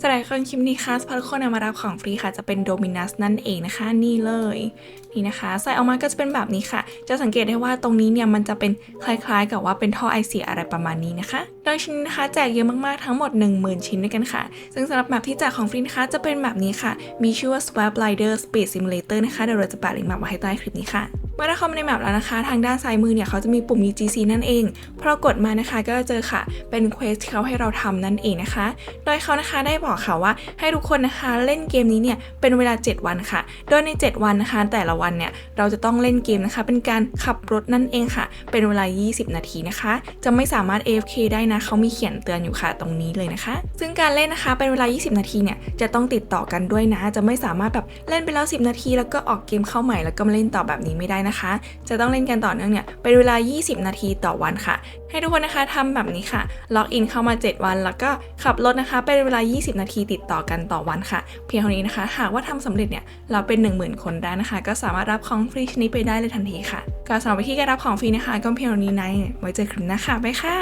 สำหรับคนคลิปนี้ค่ะสปาร์คอนมารับของฟรีค่ะ จะเป็นโดมินัสนั่นเองนะคะ นี่เลยนี่นะคะใส่ออกมาก็จะเป็นแบบนี้ค่ะ จะสังเกตได้ว่าตรงนี้เนี่ยมันจะเป็นคล้ายๆ กับว่าเป็นท่อไอเสียอะไรประมาณนี้นะคะ โดยชิ้นนี้นะคะแจกเยอะมากๆทั้งหมด 10,000 ชิ้นด้วยกันค่ะ ซึ่งสำหรับแมปที่แจกของฟรีนะคะจะเป็นแบบนี้ค่ะ มีชื่อว่า Swap Rider Speed Simulator นะคะเดี๋ยวเราจะแปะลิงก์มปไว้ให้ใต้คลิปนี้ค่ะ เมื่อเราเข้ามาในแมปแล้วนะคะ ทางด้านซ้ายมือเนี่ยเขาจะมีปุ่ม UGC นั่นเอง พอเรากดมานะคะก็จะเจอค่ะ เป็นเควสที่เขาให้เราทำนั่นเองนะคะ โดยเขานะคะได้บอกค่ะว่าให้ทุกคนนะคะเล่นเกมนี้เนี่ยเป็นเวลา 7 วันค่ะ โดยใน 7 วันนะคะ แต่ละวันเนี่ยเราจะต้องเล่นเกมนะคะ เป็นการขับรถนั่นเองค่ะ เป็นเวลา 20 นาทีนะคะ จะไม่สามารถ AFK ได้นะเขามีเขียนเตือนอยู่ค่ะตรงนี้เลยนะคะ ซึ่งการเล่นนะคะเป็นเวลา 20 นาทีเนี่ยจะต้องติดต่อกันด้วยนะ จะไม่สามารถแบบเล่นไปแล้ว 10 นาที แล้วก็ออกเกมเข้าใหม่แล้วก็มาเล่นต่อแบบนี้ไม่ได้นะคะ จะต้องเล่นกันต่อเนื่องเนี่ยเป็นเวลา 20 นาทีต่อวันค่ะ ให้ทุกคนนะคะทำแบบนี้ค่ะ ล็อกอินเข้ามา 7 วัน แล้วก็ขับรถนะคะเป็นเวลา 20 นาทีติดต่อกันต่อวันค่ะ เพียงเท่านี้นะคะ หากว่าทำสำเร็จเนี่ยเราเป็น 10,000 คนได้นะคะ ก็สามารถรับของฟรีชนิดไปได้เลยทันทีค่ะก็สำหรับที่การรับของฟรีนะคะ ก็เพียงเท่านี้นะไว้เจอกันนะคะไปค่ะ